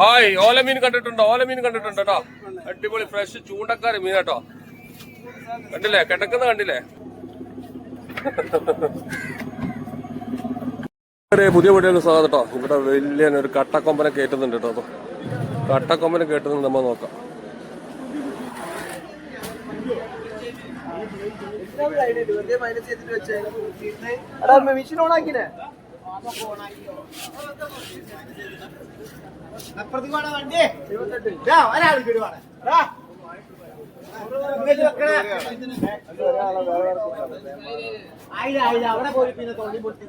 Hi ഓല മീൻ കണ്ടിട്ടുണ്ടോ? ഓല മീൻ കണ്ടിട്ടുണ്ടോ കേട്ടോ അടിപൊളി ഫ്രഷ് ചൂണ്ടക്കാരി മീൻ കേട്ടോ. കണ്ടില്ലേ? കിടക്കുന്ന കണ്ടില്ലേ? പുതിയ വീടുകൾ സ്വാഗതം കേട്ടോ ഇവിടെ വലിയ ഒരു കട്ടക്കൊമ്പനെ കയറ്റുന്നുണ്ട് കേട്ടോ കട്ടക്കൊമ്പനെ കയറ്റുന്നുണ്ട് നമ്മൾ നോക്കാം. മെഷീൻ ഓൺ ആക്കിനെ അപ്പുറത്ത് പോണ വണ്ടി ഒരാൾക്ക് ഇടുവാണ് ആയില്ല ആയില്ല. അവിടെ പോയി പിന്നെ തൊണ്ടി പൊട്ടി.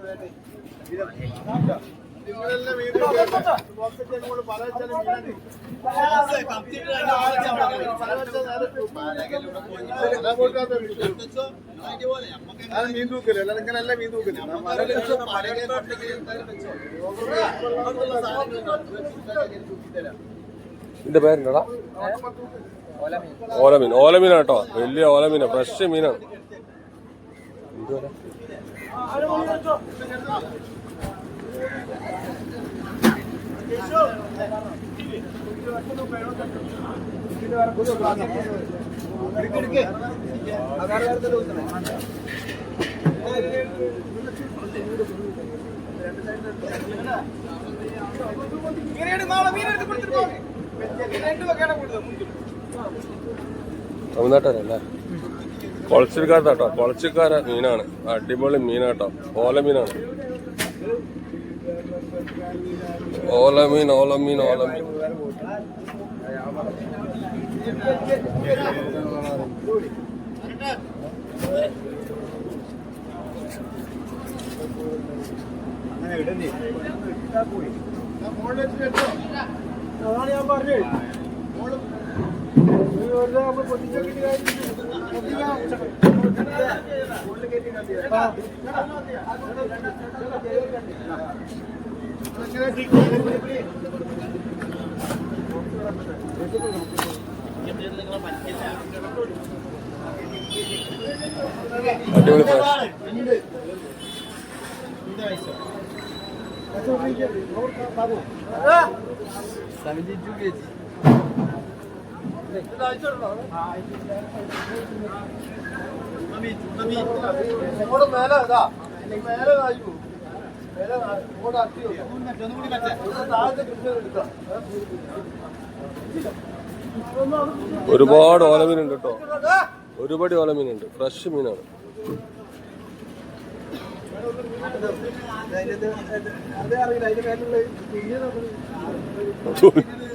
മീൻ തൂക്കൽ ഇങ്ങനെ ഇങ്ങനെയല്ല മീൻ തൂക്കൽ ഇതിന്റെ പേരുണ്ടോടാ ഓലമീൻ ഓലമീനാണ് കേട്ടോ വലിയ ഓലമീന ഫ്രഷ് മീനാണ് എന്തുവാ തമിഴ്നാട്ടുകാരല്ലേ? കുളച്ചിൽക്കാരത്താട്ടോ കുളച്ചിൽക്കാര മീനാണ്. അടിപൊളി മീനാട്ടോ ഓലമീനാണ് ഓലമീൻ ഓലമീൻ ഓലമീൻ അതാണ് ഞാൻ പറഞ്ഞത്. അടിപൊളി ഫ്രഷ് ഇങ്ങോട്ട് മേലെ ഇതാ മേലെ താഴെ ഒരുപാട് ഓലമീനുണ്ട് കേട്ടോ. ഒരുപാട് ഓലമീനുണ്ട്. ഫ്രഷ് മീനാണ്.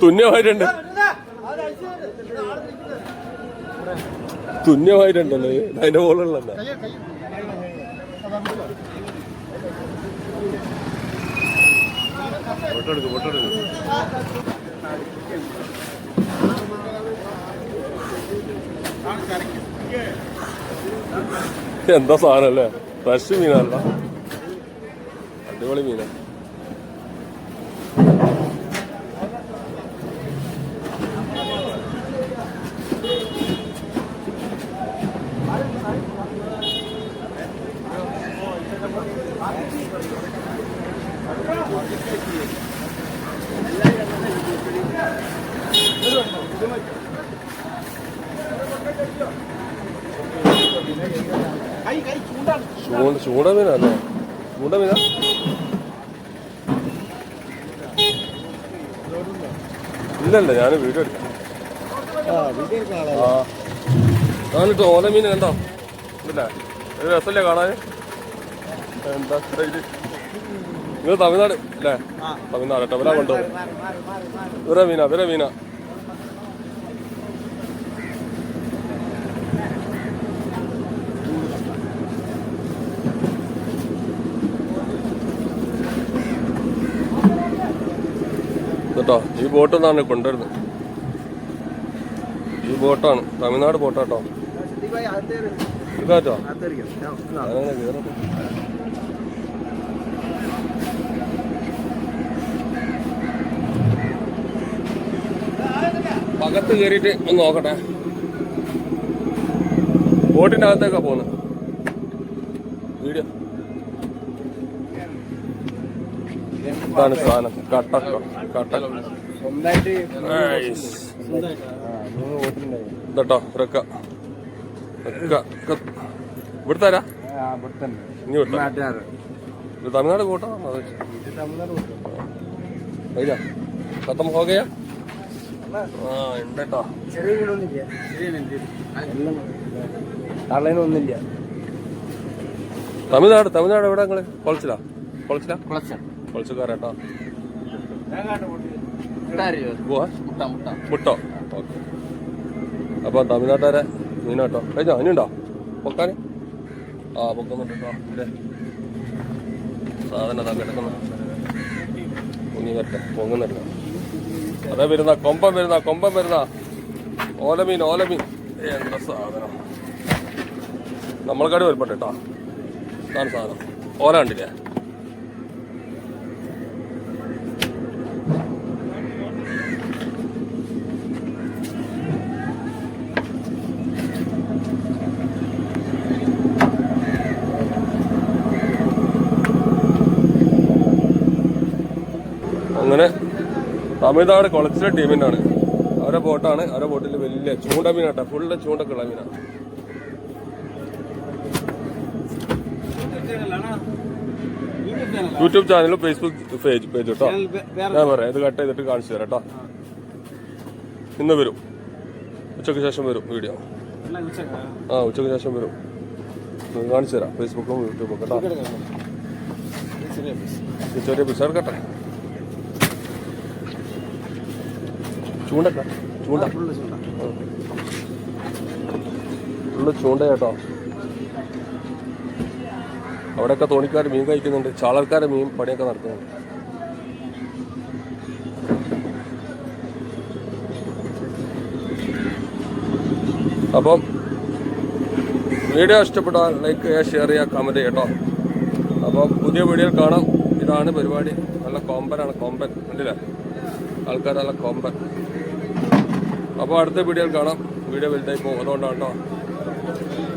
തുന്യമായിട്ടുണ്ട് തുന്യമായിട്ടുണ്ടല്ലോ. അതിന്റെ പൊട്ടെടുക്ക് എന്താ സാധനം അല്ലേ? ഫ്രഷ് മീനല്ല അടിപൊളി മീനാ. ചൂണ്ട ചൂണ്ട മീനല്ലേ ചൂണ്ട മീനാ ഇല്ലല്ല ഞാൻ വീഡിയോ എടുക്കാം. ആ. ഞാനിട്ട് ഓല മീൻ കണ്ടോ? ഇല്ല. ഒരു രസമല്ലേ കാണാൻ എന്താ നിങ്ങൾ തമിഴ്നാട് അല്ലേ? തമിഴ്നാട് കേട്ടോ ഇവരാ കൊണ്ടുപോകും ഇവരെ മീന ഇവരെ മീന കേട്ടോ ഈ ബോട്ട് എന്നാണ് കൊണ്ടുവരുന്നത്. ഈ ബോട്ടാണ് തമിഴ്നാട് ബോട്ടാട്ടോ. ഇതാട്ടോ ഞാനങ്ങനെ കയറട്ടെ അകത്ത് കയറിയിട്ട് ഒന്ന് നോക്കട്ടെ. ബോട്ടിന്റെ അകത്തേക്കാ പോകുന്നത് വീഡിയോ. ഇതാണ് സാധനം. കട്ടക്ക കട്ടക്ക ഇതട്ടോ റെക്ക ഇവിടുത്തെ ആരാ? ഇനി ഇത് തമിഴ്നാട് കൂട്ടോ കത്തം തമിഴ്നാട് ഉണ്ട് ചെറിയ വീടൊന്നുമില്ല. തള്ളേനൊന്നുമില്ല. തമിഴ്നാട് തമിഴ്നാട് എവിടെ നിങ്ങൾ? കൊളച്ചിലാ? കൊളച്ചിലാ? കൊളച്ച കൊളച്ചുകാരേട്ടാ മുട്ട പോവാ മുട്ട മുട്ടോ. ഓക്കെ. അപ്പൊ തമിഴ്നാട്ടുകാരെ മീനാട്ടോ കഴിഞ്ഞോ? ഇനിയുണ്ടോ? പൊക്കാന്? ആ പൊക്കുന്നുണ്ട് കേട്ടോ സാധനം അതാ കിടക്കുന്നു. പൊങ്ങി വരട്ടെ പൊങ്ങുന്നില്ല അതേ വരുന്ന കൊമ്പം വരുന്ന കൊമ്പം വരുന്ന. ഓലമീൻ ഓലമീൻ. എന്താ സാധനം? നമ്മൾക്കാട് വരുമ്പോട്ടെ കേട്ടോ. സാധനം. ഓല കണ്ടില്ലേ? അങ്ങനെ തമിഴ്നാട് കുളച്ചിലെ ടീമിന്റെ ആണ് അവരെ ബോട്ടാണ്. അവരെ ബോട്ടിൽ വലിയ ചൂണ്ട മീനാട്ടെ. ഫുള്ള് ചൂണ്ടക്കുള്ള മീനാണ് യൂട്യൂബ് ചാനലും ഫേസ്ബുക്ക് പേജ് പേജ് കേട്ടോ ഞാൻ പറയാം. ഇത് കട്ട് ചെയ്തിട്ട് കാണിച്ചു തരാം കേട്ടോ ഇന്ന് വരും. ഉച്ചയ്ക്ക് ശേഷം വരും വീഡിയോ ആ ഉച്ചയ്ക്ക് ശേഷം വരും. കാണിച്ചു തരാം. ഫേസ്ബുക്കും യൂട്യൂബും കേട്ടോ ചെറിയ പിസ എടുക്കട്ടെ ചൂണ്ടക്ക. ചൂണ്ട. ഫുള്ള് ചൂണ്ട. കേട്ടോ. അവിടെയൊക്കെ തോണിക്കാർ മീൻ കഴിക്കുന്നുണ്ട്. ചാളക്കാരെ മീൻ പണിയൊക്കെ നടക്കുന്നുണ്ട് അപ്പം വീഡിയോ ഇഷ്ടപ്പെട്ടാൽ ലൈക്ക് ചെയ്യുക ഷെയർ ചെയ്യുക കമന്റ് ചെയ്യട്ടോ അപ്പം പുതിയ വീഡിയോയിൽ കാണാം. ഇതാണ് പരിപാടി. നല്ല കോമ്പനാണ്. കോമ്പൻ. കണ്ടില്ലേ ആൾക്കാർ നല്ല കോമ്പൻ. അപ്പോൾ അടുത്ത വീഡിയോയിൽ കാണാം. വീഡിയോ വലുതായി പോകും അതുകൊണ്ടാണ് കേട്ടോ.